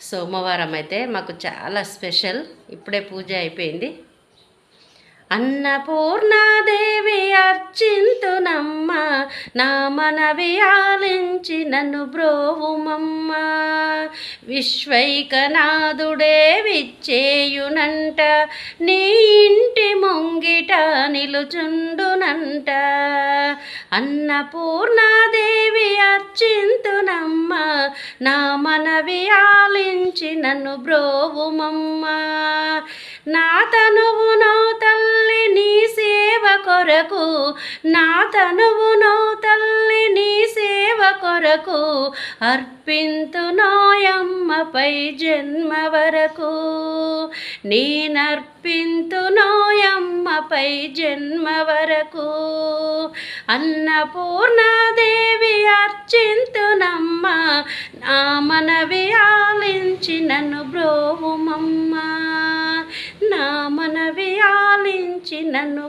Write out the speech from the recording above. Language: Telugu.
సోమవారం అయితే మాకు చాలా స్పెషల్. ఇప్పుడే పూజ అయిపోయింది. అన్నపూర్ణాదేవి అర్చింతునమ్మ నా మనవి ఆలించి నన్ను బ్రోవుమమ్మ. విశ్వైకనాథుడే విచ్చేయునంట నీ ఇంటి ముంగిట నిలుచుండునంట. అన్నపూర్ణాదేవి నా మనవి ఆలించి నన్ను బ్రోవుమమ్మ. నా తనువునో తల్లి నీ సేవ కొరకు. నా తనువునో తల్లి నీ సేవ కొరకు. అర్పింతు నోయమ్మపై జన్మ వరకు. నేనర్పింతు నోయమ్మపై జన్మ వరకు. అన్నపూర్ణాదేవి అర్ నా మనవి నన్ను బ్రోవుమమ్మ. నా మనవి ఆలించినను నన్ను